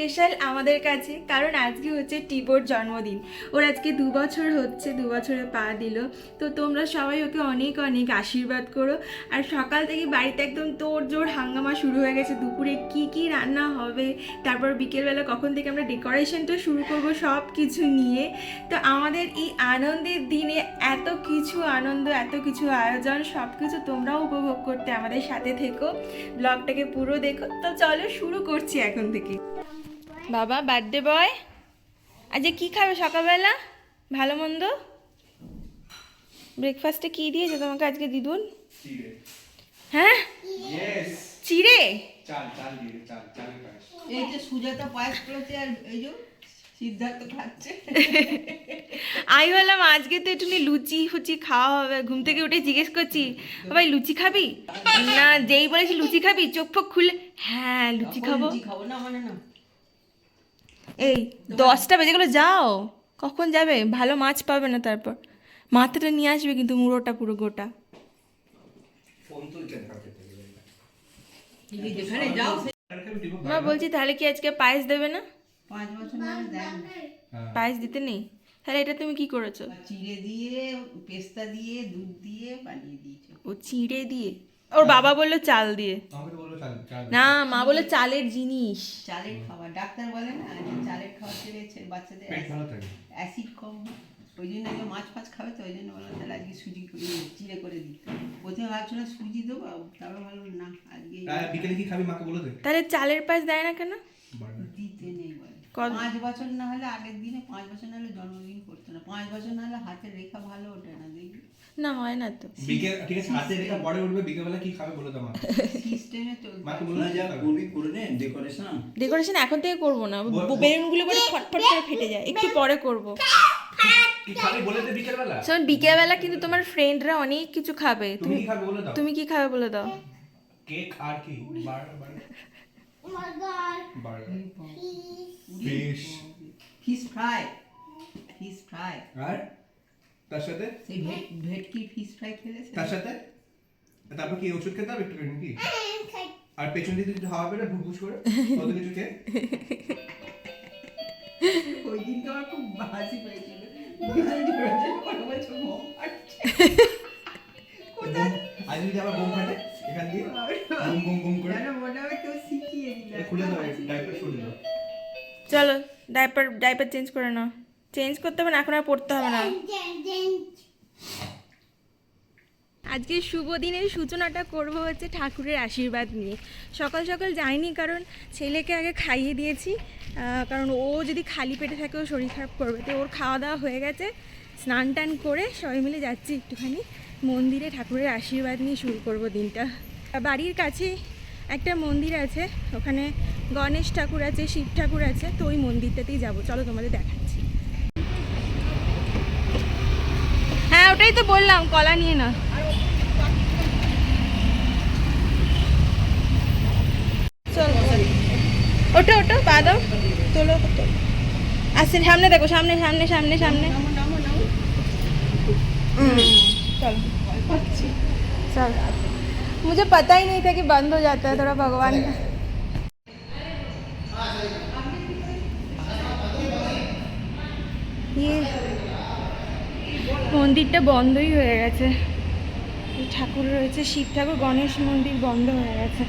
Special আমাদের কাছে, কারণ আজকে হচ্ছে টিবোর জন্মদিন। ওর আজকে দু বছর হচ্ছে, দু বছরে পা দিল। তো তোমরা সবাই ওকে অনেক অনেক আশীর্বাদ করো। আর সকাল থেকে বাড়িতে একদম তোর জোর হাঙ্গামা শুরু হয়ে গেছে। দুপুরে কি কি রান্না হবে, তারপর বিকেলবেলা কখন থেকে আমরা ডেকোরেশনটা শুরু করব সব কিছু নিয়ে। তো আমাদের এই আনন্দের দিনে এত কিছু আনন্দ, এত কিছু আয়োজন সব কিছু তোমরাও উপভোগ করতে আমাদের সাথে থেকো। ব্লগটাকে পুরো দেখো। তো চলো শুরু করছি এখন থেকে। বাবা বার্থডে বয় আজকে কি খাবে সকালবেলা? ভালো মন্দ? ব্রেকফাস্টে কি দিয়েছে তোমাকে আজকে দিদুন? হ্যাঁ? ইয়েস চিড়ে? চাল চাল দিয়ে চাল চালের পায়েস। এই যে সুজাতা পায়েস করেছে আর এই যে সিদ্ধার্থ খাচ্ছে। আমি বললাম আজকে তো একটু লুচি ফুচি খাওয়া হবে। ঘুম থেকে উঠে জিজ্ঞেস করছি ভাই লুচি খাবি? না যেই বলেছি লুচি খাবি চোখ ফোক খুলে হ্যাঁ লুচি খাব। খাব না মানে না? এই দশটা বেজে গেলো যাও। কখন যাবে? ভালো মাছ পাবে না তারপর। মাথাটা নিয়ে আসবে কিন্তু মুড়োটা পুরো গোটা। মা বলছি তাহলে কি আজকে পায়েস দেবে না? পাঁচ বছর ধরে দেন পায়েস দিতে নেই? তাহলে এটা তুমি কি করেছ? চিড়ে দিয়ে পেস্তা দিয়ে দুধ দিয়ে বানিয়ে দিয়েছে। ও চিড়ে দিয়ে? ওর বাবা বলল চাল দিয়ে। না মা বলল চালের জিনিস। চালের খাবার ডাক্তার বলে না চালের খাবার খেলে বাচ্চাদের ভালো অ্যাসিড কম ওই জন্য আগে মাছ ফাছ খাবে তো ওই জন্য বললাম তাহলে আজকে সুজি করে চিড়ে করে দিতে প্রথমে ভাবছিলাম সুজি দেবো তারপর ভাবলাম না আজকে বিকেলে কি খাবি মাকে বলে দে। তাহলে চালের পায়েস দেয় না কেন? দিতে নেই বলে। পাঁচ বছর না হলে আগের দিনে পাঁচ বছর না হলে জন্মদিন করতো না। পাঁচ বছর না হলে হাতের রেখা ভালো ওঠে না। দেখবি না হয় না তো। বিকেল ঠিক আছে হাতে রেখা পরে উঠবে বিকেলবেলা কি খাবে বলে দাও মাকে সিস্টেমে চলতে মাকে বলে যা কি করে নে ডেকোরেশন ডেকোরেশন এখন থেকে করব না। বেলুনগুলো বলে ফটফট করে ফেটে যায়। একটু পরে করব। কি খাবি বলে দে বিকেলবেলা? শোন বিকেলবেলা কিন্তু তোমার ফ্রেন্ডরা অনেক কিছু খাবে। তুমি তুমি কি খাবে বলে দাও? তুমি কি খাবে বলে দাও? কেক আর কি? Burger burger fish fish fry fish fry আর? তার সাথে? সেই ভেট ভেটকি ফিশ ফ্রাই খেলেছে? তার সাথে? তারপর কি ওষুধ খেতে হবে একটু নাকি? আর পেছন দিকে কিছু হাওয়া বেরো ভুসভুস করে? কত কিছু খেয়ে? ওই দিনকে আমার খুব হাসি পেয়েছিল দুজন জোড়াজোড়ি করে বলছে, "বোম ফাটছে।" বোম- আজ যদি আবার বোম ফাটে এখান দিয়ে? বুম বুম বুম করে? মনে হয় কেউ শিখিয়ে দিল। খুলে দাও ডাইপার দাও। চলো ডাইপার ডাইপার চেঞ্জ করে নাও। চেঞ্জ করতে হবে না এখন আর পড়তে হবে না। আজকে শুভ দিনের সূচনাটা করব হচ্ছে ঠাকুরের আশীর্বাদ নিয়ে। সকাল সকাল যাইনি কারণ ছেলেকে আগে খাইয়ে দিয়েছি কারণ ও যদি খালি পেটে থাকে ও শরীর খারাপ করবে। তো ওর খাওয়া দাওয়া হয়ে গেছে স্নান টান করে সবাই মিলে যাচ্ছি একটুখানি। মন্দিরে ঠাকুরের আশীর্বাদ নিয়ে শুরু করব দিনটা। বাড়ির কাছে একটা মন্দির আছে ওখানে গণেশ ঠাকুর আছে শিব ঠাকুর আছে তো ওই মন্দিরটাতেই যাব। চলো তোমাদের দেখাচ্ছি হ্যাঁ ওটাই তো বললাম কলা নিয়ে না চল ওটো ওটো পা দাও তোলো তোলো আসছে সামনে দেখো সামনে সামনে সামনে সামনে चलो चल मुझे पता ही नहीं था कि बंद हो जाता है थोड़ा भगवान का ये মন্দিরটা বন্ধই হয়ে গেছে। ঠাকুর রয়েছে, শিব ঠাকুর, গণেশ মন্দির বন্ধ হয়ে গেছে।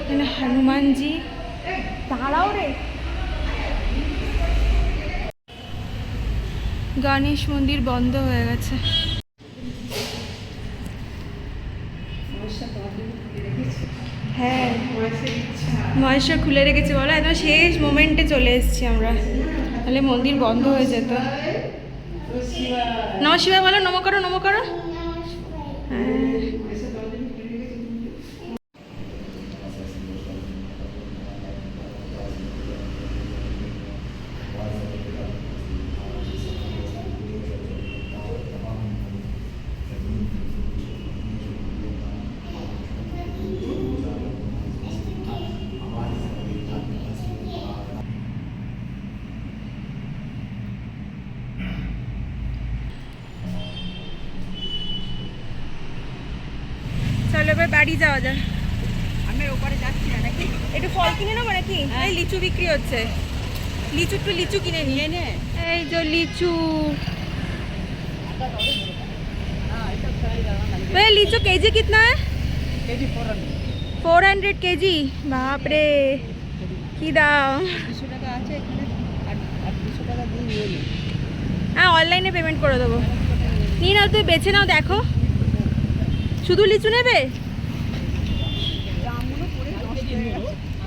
এখানে হনুমানজি, দাঁড়াও রে। গণেশ মন্দির বন্ধ হয়ে গেছে। হ্যাঁ মহেশ্বর খুলে রেখেছে। বলো, একদম শেষ মোমেন্টে চলে এসেছি আমরা। তাহলে মন্দির বন্ধ হয়ে যেত। নম শিবায় বলো নম করো নম করো। হ্যাঁ চলো এবার বাড়ি যাওয়া যায়। ওপারে যাচ্ছি না নাকি? একটু ফল কিনে নেব নাকি? এই লিচু বিক্রি হচ্ছে। লিচু একটু লিচু কিনে নিয়ে নে। এই যে লিচু। এই লিচু কেজি ফোর হান্ড্রেড কেজি বাপরে। দাম? হ্যাঁ অনলাইনে পেমেন্ট করে দেবো। নিয়ে নাও তুই বেছে নাও দেখো। শুধু লিচু নেবে?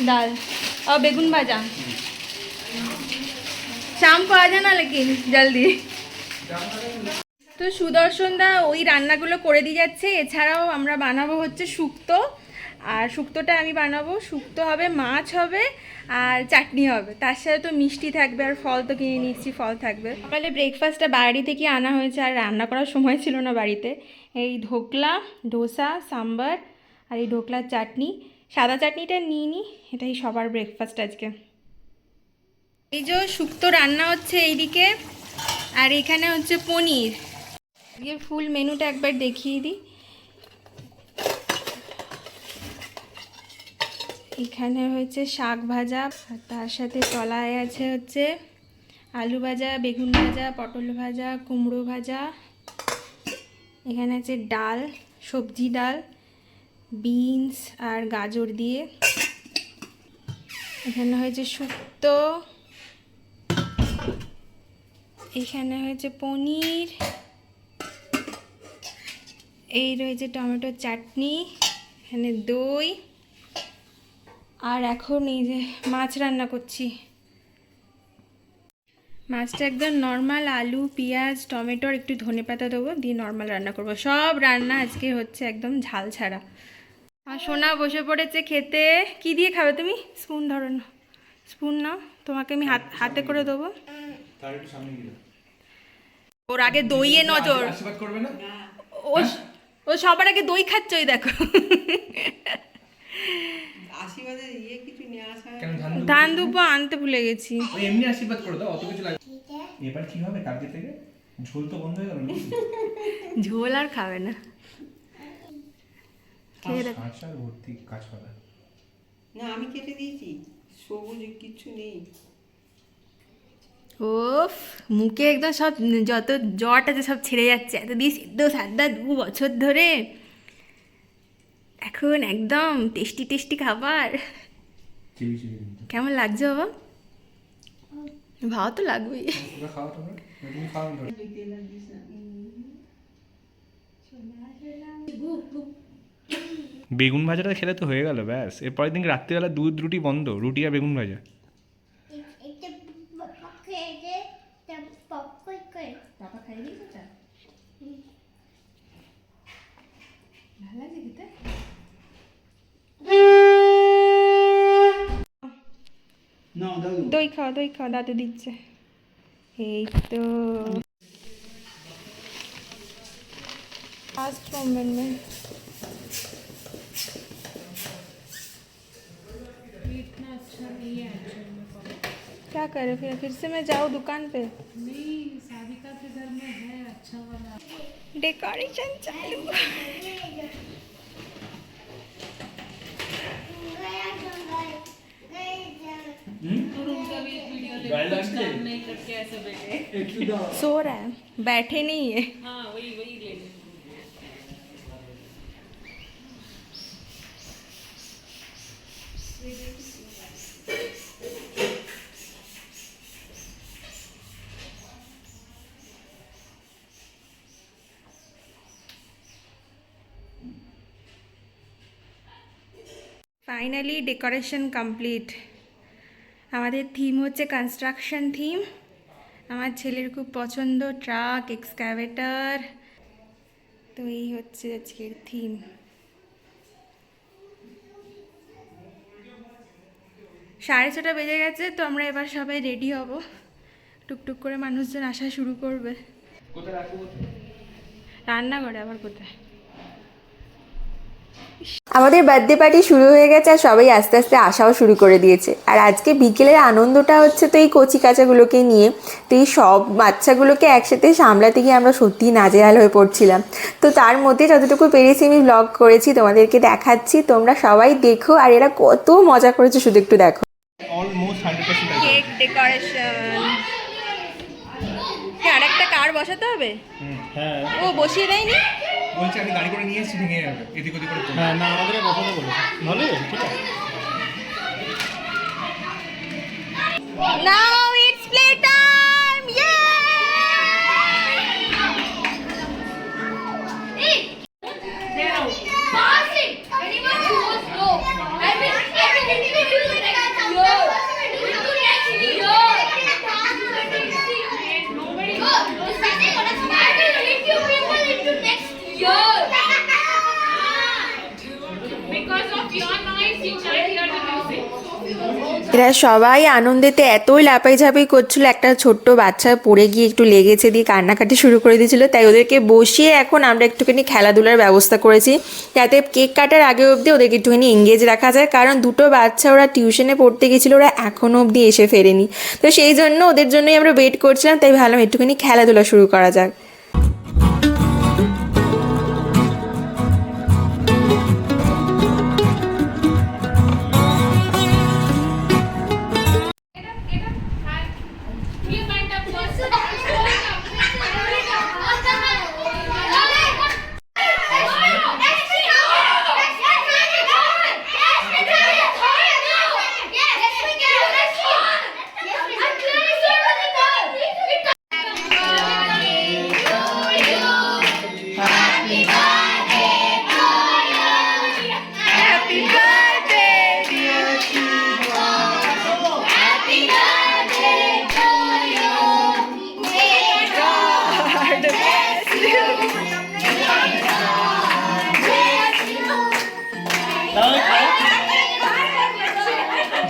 दाल दाल और बेगुन भाजा शाम को आ जाना लेकिन जल्दी তো সুদর্শন দা ওই রান্নাগুলো করে দিয়ে যাচ্ছে এছাড়াও আমরা বানাবো হচ্ছে শুক্তো আর শুক্তোটা আমি বানাবো শুক্তো হবে মাছ হবে আর চাটনি হবে তার সাথে তো মিষ্টি থাকবে আর ফল তো কিনে নিচ্ছি ফল থাকবে সকালে ব্রেকফাস্টটা বাড়ি থেকে আনা হয়েছে আর রান্না করার সময় ছিল না বাড়িতে এই ধোকলা ডোসা সাম্বার আর এই ঢোকলার চাটনি সাদা চাটনিটা নিয়ে নিই এটাই সবার ব্রেকফাস্ট আজকে। এই যে শুক্তো রান্না হচ্ছে এইদিকে, আর এখানে হচ্ছে পনির। আজকের ফুল মেনুটা একবার দেখিয়ে দিই। এখানে হচ্ছে শাক ভাজা, আর তার সাথে তলায় আছে হচ্ছে আলু ভাজা, বেগুন ভাজা, পটল ভাজা, কুমড়ো ভাজা। এখানে আছে ডাল, সবজি ডাল। বিনস আর গাজর দিয়ে। এখানে হয়েছে শুক্তো। এখানে হয়েছে পনির। এই রয়েছে টমেটোর চাটনি। এখানে দই। আর এখন এই যে মাছ রান্না করছি। মাছটা একদম নর্মাল আলু, পেঁয়াজ, টমেটোর একটু ধনে পাতা দেবো, দিয়ে নর্মাল রান্না করব। সব রান্না আজকে হচ্ছে একদম ঝাল ছাড়া আর সোনা বসে পড়েছে খেতে। কি দিয়ে খাবে তুমি? স্পুন ধরো না। স্পুন নাও তোমাকে আমি হাত হাতে করে দেবো। তার একটু সামনে গিয়ে ওর আগে দইয়ে নজর। আশীর্বাদ করবে না ও ও সবার আগে দই খাচ্ছে ওই দেখো ইয়ে ধান আনতে ভুলে গেছি। এমনি আশীর্বাদ করে দাও অত কিছু লাগে এবার কি হবে? কালকে থেকে? ঝোল তো বন্ধ হয়ে গেল ঝোল আর খাবে না। খেয়ে দেখো আচার ভর্তি কাঁচকলা না আমি কেটে দিয়েছি। সবুজ কিছু নেই। ওফ মুখে একদম সব যত জ্বর আছে সব ছেড়ে যাচ্ছে। এত দিয়ে সিদ্ধ সাদ্দা দু বছর ধরে। এখন একদম টেস্টি টেস্টি খাবার। কেমন লাগছে বাবা? ভালো তো লাগবেই। খাওয়া তোমরা তুমি খাওয়া না বেগুন ভাজাটা খেলে তো হয়ে গেল ব্যাস। এরপরের দিন রাত্রিবেলা দুধ রুটি বন্ধ রুটি আর বেগুন ভাজা। দই খাওয়া দই খাওয়া দাদু দিচ্ছে। এই তো। ফার্স্ট মোমেন্ট क्या करे? फिर फिर से मैं जाऊँ दुकान पे? नहीं सारिका के घर में है अच्छा वाला। डेकोरेशन चालू। सो रहा है बैठे नहीं है। ফাইনালি ডেকোরেশন কমপ্লিট আমাদের থিম হচ্ছে কনস্ট্রাকশন থিম আমার ছেলের খুব পছন্দ ট্রাক এক্সক্যাভেটার তো এই হচ্ছে আজকের থিম সাড়ে ছটা বেজে গেছে তো আমরা এবার সবাই রেডি হব। টুকটুক করে মানুষজন আসা শুরু করবে। রাখব? রান্নাঘরে আবার কোথায়? আমাদের বার্থডে পার্টি শুরু হয়ে গেছে আর সবাই আস্তে আস্তে আসাও শুরু করে দিয়েছে। আর আজকে বিকেলের আনন্দটা হচ্ছে তো এই কচি কাচাগুলোকে নিয়ে তো এই সব বাচ্চাগুলোকে একসাথে সামলাতে গিয়ে আমরা সত্যিই নাজেহাল হয়ে পড়ছিলাম। তো তার মধ্যে যতটুকু পেরেছি আমি ব্লগ করেছি তোমাদেরকে দেখাচ্ছি তোমরা সবাই দেখো আর এরা কত মজা করেছে শুধু একটু দেখো। কেক ডেকোরেশন আরেকটা কার বসাতে হবে? হ্যাঁ। ও বসিয়ে দেয়নি? বলছি আমি গাড়ি করে নিয়ে এসেছি ভেঙে যাবে। এদিক ওদিক করে হ্যাঁ না আমাদের কথাটা বলো ভালো ঠিক আছে। Now এরা সবাই আনন্দেতে এতই লাপাই ঝাপাই করছিল, একটা ছোট্ট বাচ্চা পড়ে গিয়ে একটু লেগেছে দিয়ে কান্নাকাটি শুরু করে দিয়েছিল। তাই ওদেরকে বসিয়ে এখন আমরা একটুখানি খেলাধুলার ব্যবস্থা করেছি। যাতে কেক কাটার আগে অবধি ওদেরকে একটুখানি এঙ্গেজ রাখা যায়। কারণ দুটো বাচ্চা ওরা টিউশনে পড়তে গেছিল, ওরা এখনও অবধি এসে ফেরেনি। তো সেই জন্য ওদের জন্যই আমরা ওয়েট করছিলাম। তাই ভাবলাম একটুখানি খেলাধুলা শুরু করা যাক।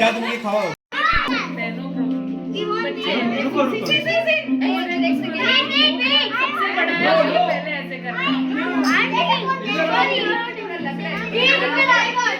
যা তুমি গিয়ে খাওয়াও রুকো রুকো Can we take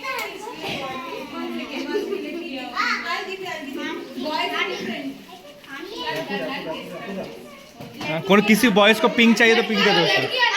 कोई किसी बॉयज़ को पिंक चाहिए तो पिंक दे दो